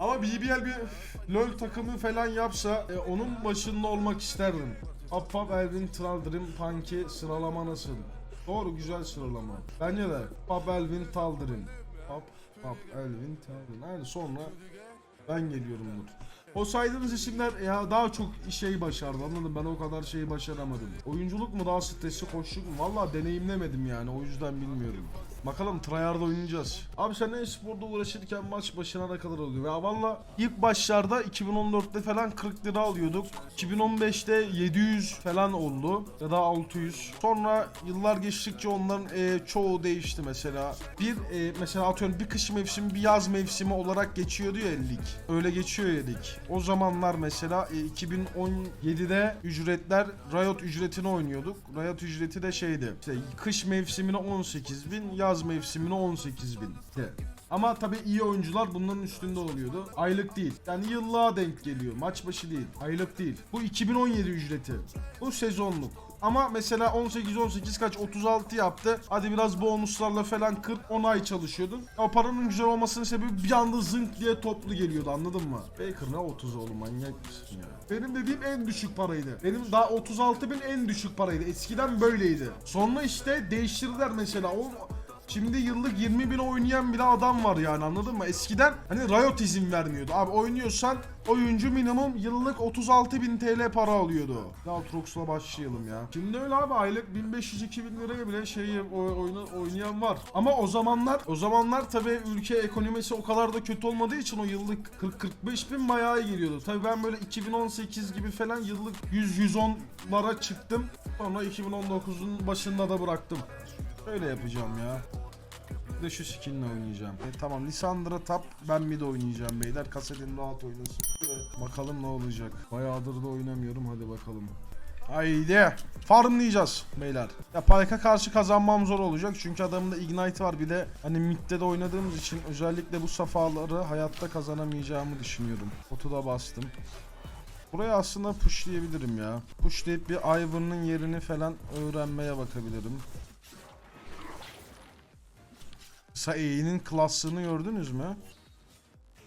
Ama BBL bir LoL takımı falan yapsa e, onun başında olmak isterdim. Hop Elvin Traldrim Punky sıralama nasıl? Doğru güzel sıralama. Bence de. Hop Elvin Traldrim. Hop hop Elvin Traldrim. Yani sonra ben geliyorumdur. O saydığınız isimler ya daha çok şey başardı anladın ben o kadar şeyi başaramadım. Oyunculuk mu daha stresli koşluk mu valla deneyimlemedim yani o yüzden bilmiyorum. Bakalım tryhard oynayacağız. Abi sen e-sporda uğraşırken maç başına ne kadar oluyor? Ya valla ilk başlarda 2014'te falan 40 lira alıyorduk. 2015'te 700 falan oldu ya da 600. Sonra yıllar geçtikçe onların e, çoğu değişti mesela. Bir e, mesela atıyorum bir kış mevsimi bir yaz mevsimi olarak geçiyordu ya lig. Öyle geçiyor lig. O zamanlar mesela e, 2017'de ücretler Riot ücretini oynuyorduk. Riot ücreti de şeydi. İşte kış mevsimine 18 bin, yaz mevsimine 18 bin. Ama tabii iyi oyuncular bunların üstünde oluyordu. Aylık değil. Yani yıllığa denk geliyor. Maç başı değil. Aylık değil. Bu 2017 ücreti. Bu sezonluk. Ama mesela 18-18 kaç 36 yaptı. Hadi biraz bonuslarla falan 40 10 ay çalışıyordun. O paranın güzel olmasının sebebi bir anda zınk diye toplu geliyordu anladın mı? Baker ne 30 oğlum manyak mısın ya? Benim dediğim en düşük paraydı. Benim daha 36 bin en düşük paraydı. Eskiden böyleydi. Sonra işte değiştirdiler mesela. O Şimdi yıllık 20 bin oynayan bile adam var yani anladın mı? Eskiden hani Riot izin vermiyordu. Abi oynuyorsan oyuncu minimum yıllık 36 bin TL para alıyordu. Ya Trox'la başlayalım ya. Şimdi öyle abi aylık 1500-2000 liraya bile şeyi o- oyunu oynayan var. Ama o zamanlar o zamanlar tabii ülke ekonomisi o kadar da kötü olmadığı için o yıllık 40-45 bin bayağı geliyordu. Tabii ben böyle 2018 gibi falan yıllık 100-110'lara çıktım. Sonra 2019'un başında da bıraktım. Öyle yapacağım ya. De şu skinle oynayacağım. E, tamam Lisandra tap ben de oynayacağım beyler. Kasetin rahat oynasın. Bakalım ne olacak. Bayağıdır da oynamıyorum hadi bakalım. Haydi. Farmlayacağız beyler. Ya Pyke'a karşı kazanmam zor olacak çünkü adamında Ignite var. Bir de hani midde de oynadığımız için özellikle bu safhaları hayatta kazanamayacağımı düşünüyorum. Otu da bastım. Buraya aslında pushlayabilirim ya. Pushlayıp bir Ivor'ın yerini falan öğrenmeye bakabilirim. Sae'nin klaslığını gördünüz mü?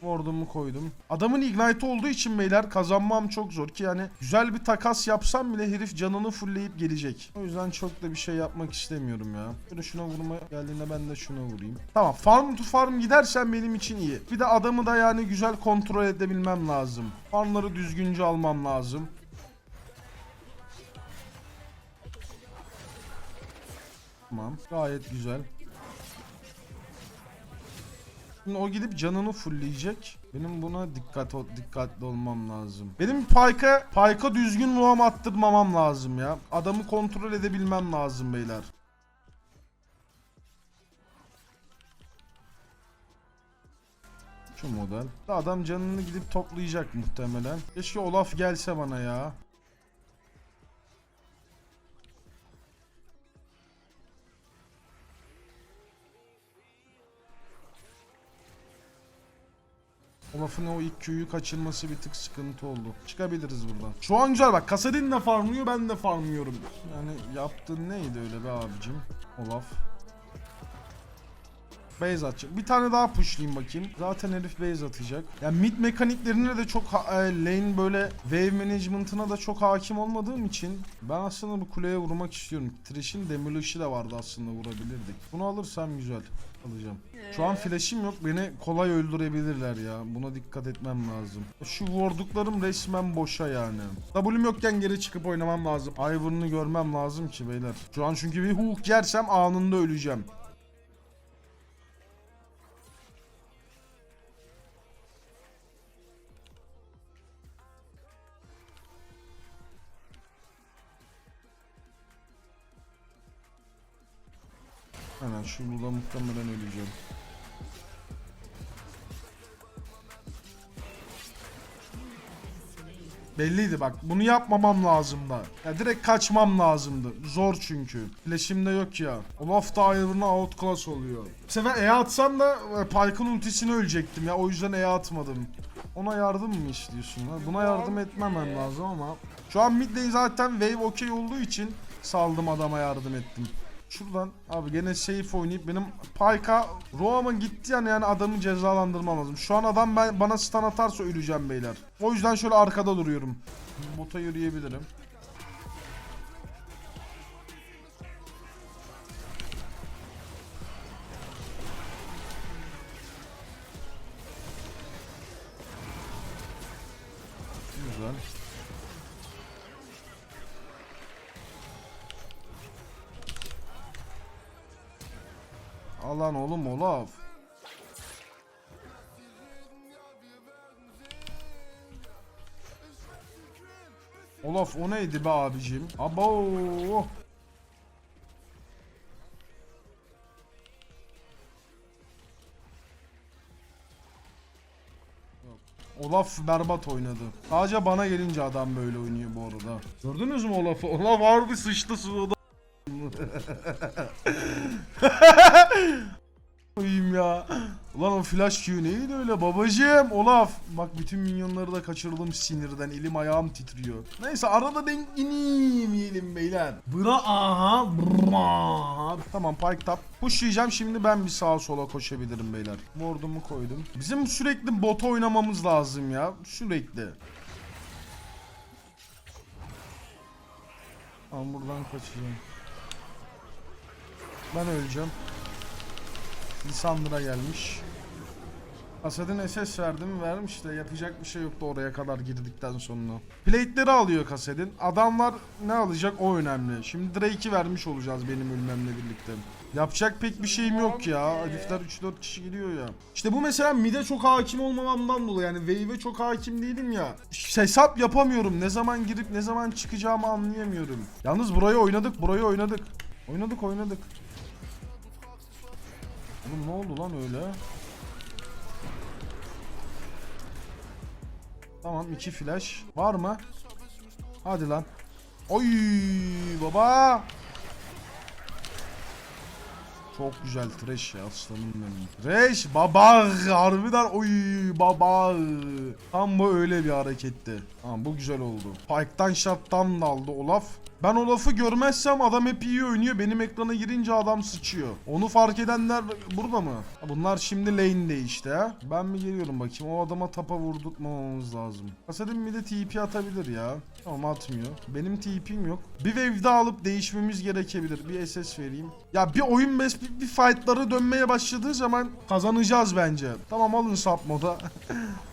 Ordumu koydum. Adamın ignite olduğu için beyler kazanmam çok zor ki yani güzel bir takas yapsam bile herif canını fullleyip gelecek. O yüzden çok da bir şey yapmak istemiyorum ya. Böyle şuna vurma geldiğinde ben de şuna vurayım. Tamam farm to farm gidersen benim için iyi. Bir de adamı da yani güzel kontrol edebilmem lazım. Farmları düzgünce almam lazım. Tamam gayet güzel. Şimdi o gidip canını fullleyecek. Benim buna dikkat dikkatli olmam lazım. Benim Pyke'a Pyke'a düzgün roam attırmamam lazım ya. Adamı kontrol edebilmem lazım beyler. Şu model. Adam canını gidip toplayacak muhtemelen. Keşke Olaf gelse bana ya. Olaf'ın o ilk Q'yu kaçırması bir tık sıkıntı oldu. Çıkabiliriz buradan. Şu an güzel bak. Kasadin de farmlıyor ben de farmlıyorum. Yani yaptığın neydi öyle be abicim? Olaf. Base atacak. Bir tane daha pushlayayım bakayım. Zaten herif base atacak. Yani mid mekaniklerine de çok e, lane böyle wave management'ına da çok hakim olmadığım için ben aslında bu kuleye vurmak istiyorum. Thresh'in demolish'i de vardı aslında vurabilirdik. Bunu alırsam güzel. Alacağım. Şu an flash'im yok. Beni kolay öldürebilirler ya. Buna dikkat etmem lazım. Şu vurduklarım resmen boşa yani. W'm yokken geri çıkıp oynamam lazım. Ivor'unu görmem lazım ki beyler. Şu an çünkü bir hook yersem anında öleceğim. Hemen şu muhtemelen öleceğim. Belliydi bak bunu yapmamam lazımdı. Ya direkt kaçmam lazımdı. Zor çünkü. Flash'im yok ya. Olaf da Iron'a outclass oluyor. Bu sefer E atsam da e, Pyke'ın ultisini ölecektim ya. O yüzden E atmadım. Ona yardım mı istiyorsun? Ha? Buna yardım etmemem lazım ama. Şu an mid lane zaten wave okey olduğu için saldım adama yardım ettim. Şuradan abi gene safe oynayıp benim Payka Roam'ın gitti yani yani adamı cezalandırmam lazım. Şu an adam ben bana stun atarsa öleceğim beyler. O yüzden şöyle arkada duruyorum. Bota yürüyebilirim. Alan oğlum Olaf. Olaf o neydi be abicim? Abo. Olaf berbat oynadı. Sadece bana gelince adam böyle oynuyor bu arada. Gördünüz mü Olaf'ı? Olaf harbi sıçtı suda. Koyayım ya. Ulan o flash Q neydi öyle babacım? Olaf. Bak bütün minyonları da kaçırdım sinirden. Elim ayağım titriyor. Neyse arada denk yiyelim beyler. Bra aha. Bra. Tamam pike tap. Pushlayacağım şimdi ben bir sağa sola koşabilirim beyler. Ward'umu koydum. Bizim sürekli bota oynamamız lazım ya. Sürekli. Tamam buradan kaçacağım. Ben öleceğim. Lisandra gelmiş. Kasadin SS verdim vermiş de yapacak bir şey yoktu oraya kadar girdikten sonra. Plate'leri alıyor Kasadin. Adamlar ne alacak o önemli. Şimdi Drake'i vermiş olacağız benim ölmemle birlikte. Yapacak pek bir şeyim yok ya. Herifler 3-4 kişi gidiyor ya. İşte bu mesela mid'e çok hakim olmamamdan dolayı yani wave'e çok hakim değilim ya. Hesap yapamıyorum. Ne zaman girip ne zaman çıkacağımı anlayamıyorum. Yalnız burayı oynadık, burayı oynadık. Oynadık, oynadık. Oğlum ne oldu lan öyle? Tamam iki flash. Var mı? Hadi lan. Oy baba. Çok güzel trash ya aslanım benim. Trash baba harbiden oy baba. Tam bu öyle bir hareketti. Tamam bu güzel oldu. Pike'tan shot'tan da aldı Olaf. Ben Olaf'ı görmezsem adam hep iyi oynuyor. Benim ekrana girince adam sıçıyor. Onu fark edenler burada mı? Bunlar şimdi lane'de işte. Ben mi geliyorum bakayım. O adama tapa vurdurtmamamız lazım. Kasadin bir de TP atabilir ya. Tamam atmıyor. Benim TP'm yok. Bir wave alıp değişmemiz gerekebilir. Bir SS vereyim. Ya bir oyun bes bir, bir fightları dönmeye başladığı zaman kazanacağız bence. Tamam alın sap moda.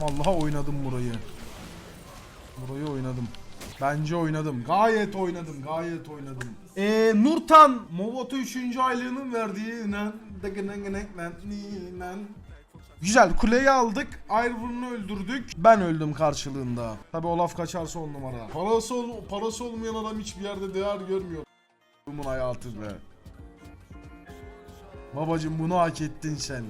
Vallahi oynadım burayı. Burayı oynadım. Bence oynadım. Gayet oynadım. Gayet oynadım. Eee Nurtan Movoto 3. aylığının verdiği nan Güzel kuleyi aldık. Iron'u öldürdük. Ben öldüm karşılığında. Tabi Olaf kaçarsa on numara. Parası, ol parası olmayan adam hiçbir yerde değer görmüyor. Bunun hayatı be. Babacım bunu hak ettin sen.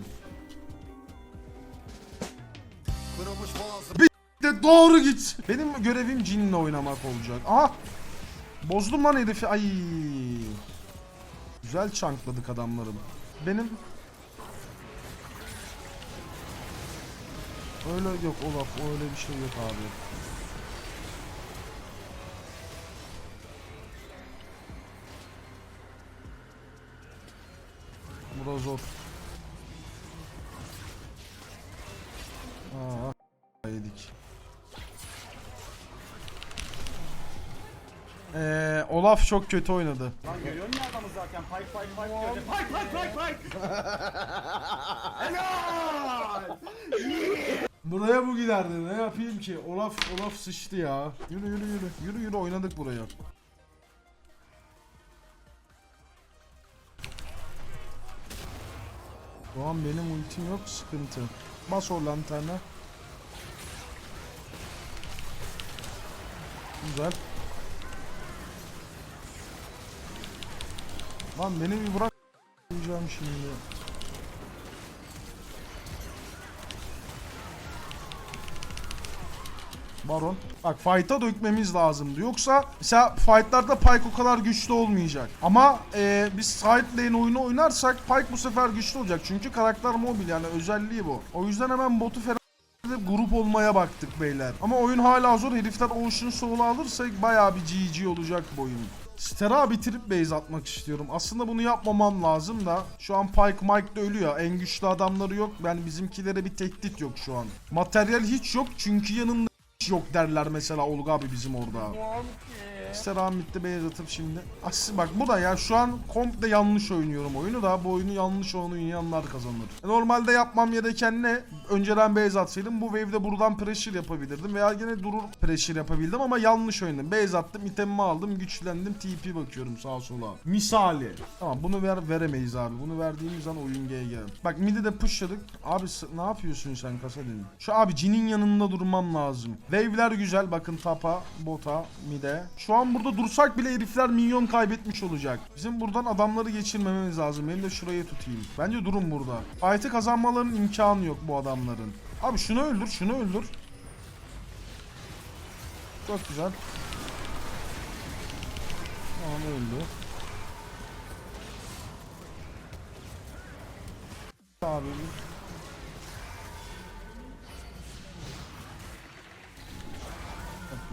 de doğru git. Benim görevim cinle oynamak olacak. Aha. Bozdum lan herifi. Ay. Güzel çankladık adamlarım. Benim Öyle yok Olaf öyle bir şey yok abi. Bura zor. Aa, yedik. Ee, Olaf çok kötü oynadı. Lan görüyorsun ya adamı zaten. Pike pike pike diyor. Pike pike pike pike. Helal. Buraya bu giderdi. Ne yapayım ki? Olaf Olaf sıçtı ya. Yürü yürü yürü. Yürü yürü oynadık buraya. Şu an benim ultim yok sıkıntı. Bas o lanterne. Güzel. Lan beni bir bırak diyeceğim şimdi. Baron. Bak fight'a dökmemiz lazımdı. Yoksa mesela fight'larda Pyke o kadar güçlü olmayacak. Ama e, biz side lane oyunu oynarsak Pyke bu sefer güçlü olacak. Çünkü karakter mobil yani özelliği bu. O yüzden hemen botu de grup olmaya baktık beyler. Ama oyun hala zor. Herifler Ocean Soul'u alırsa bayağı bir GG olacak bu oyun. Stera bitirip base atmak istiyorum. Aslında bunu yapmamam lazım da. Şu an Pike Mike de ölüyor. En güçlü adamları yok. Yani bizimkilere bir tehdit yok şu an. Materyal hiç yok çünkü yanında yok derler mesela Olga abi bizim orada. Stera bitti base atıp şimdi. Aslında bak bu da ya şu an komple yanlış oynuyorum oyunu da bu oyunu yanlış oynayanlar kazanır. E, Normalde yapmam gereken ne? Önceden base atsaydım bu wave'de buradan pressure yapabilirdim veya gene durur pressure yapabildim ama yanlış oynadım. Base attım, itemimi aldım, güçlendim, TP bakıyorum sağa sola. Misali. Tamam bunu ver veremeyiz abi. Bunu verdiğimiz an oyun GG. Bak midi de pushladık. Abi ne yapıyorsun sen Kasadin? Şu abi Jin'in yanında durmam lazım. Wave'ler güzel bakın tapa, bota, mide. Şu an burada dursak bile herifler minyon kaybetmiş olacak. Bizim buradan adamları geçirmememiz lazım. Benim de şurayı tutayım. Bence durun burada. Fight'ı kazanmalarının imkanı yok bu adamların. Abi şunu öldür, şunu öldür. Çok güzel. Tamam öldü. Abi.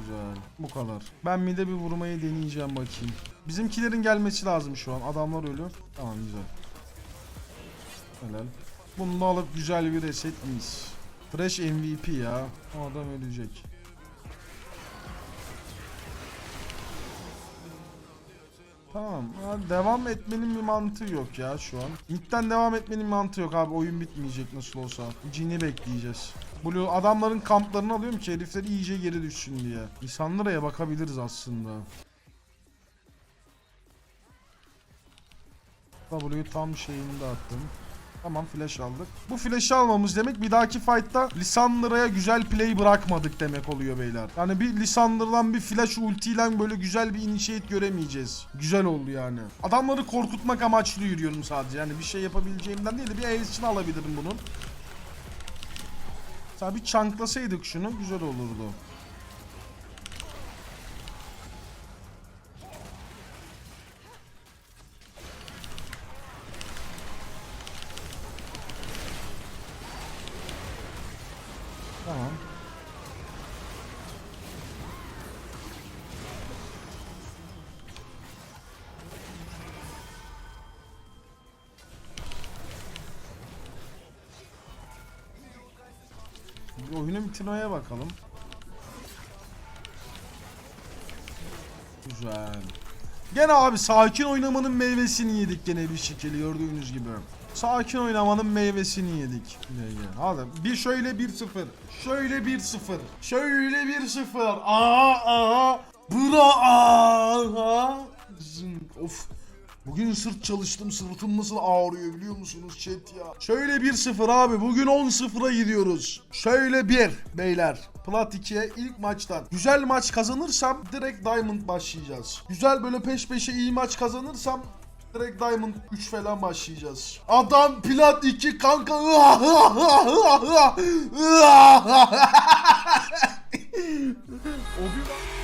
Güzel. Bu kadar. Ben mide bir vurmayı deneyeceğim bakayım. Bizimkilerin gelmesi lazım şu an. Adamlar ölüyor. Tamam güzel. Helal. Bunu da alıp güzel bir reset mis. Fresh MVP ya. O adam ölecek. Tamam. Ya devam etmenin bir mantığı yok ya şu an. Mid'den devam etmenin mantığı yok abi. Oyun bitmeyecek nasıl olsa. Cin'i bekleyeceğiz. Blue adamların kamplarını alıyorum ki herifler iyice geri düşsün diye. İnsanlara bakabiliriz aslında. W'yu tam şeyini de attım. Tamam flash aldık. Bu flash'ı almamız demek bir dahaki fight'ta Lissandra'ya güzel play bırakmadık demek oluyor beyler. Yani bir Lissandra'dan bir flash ultiyle böyle güzel bir initiate göremeyeceğiz. Güzel oldu yani. Adamları korkutmak amaçlı yürüyorum sadece. Yani bir şey yapabileceğimden değil de bir ace'ini alabilirim bunun. Bir çanklasaydık şunu güzel olurdu. Oyunun bitirmeye bakalım. Güzel. Gene abi sakin oynamanın meyvesini yedik gene bir şekilde gördüğünüz gibi. Sakin oynamanın meyvesini yedik. Hadi bir şöyle bir sıfır. Şöyle bir sıfır. Şöyle bir sıfır. Aa aa. Bura aa. Of. Bugün sırt çalıştım sırtım nasıl ağrıyor biliyor musunuz chat ya. Şöyle 1-0 abi bugün 10-0'a gidiyoruz. Şöyle 1 beyler. Plat 2'ye ilk maçtan. Güzel maç kazanırsam direkt Diamond başlayacağız. Güzel böyle peş peşe iyi maç kazanırsam Direkt Diamond 3 falan başlayacağız. Adam Plat 2 kanka. o bir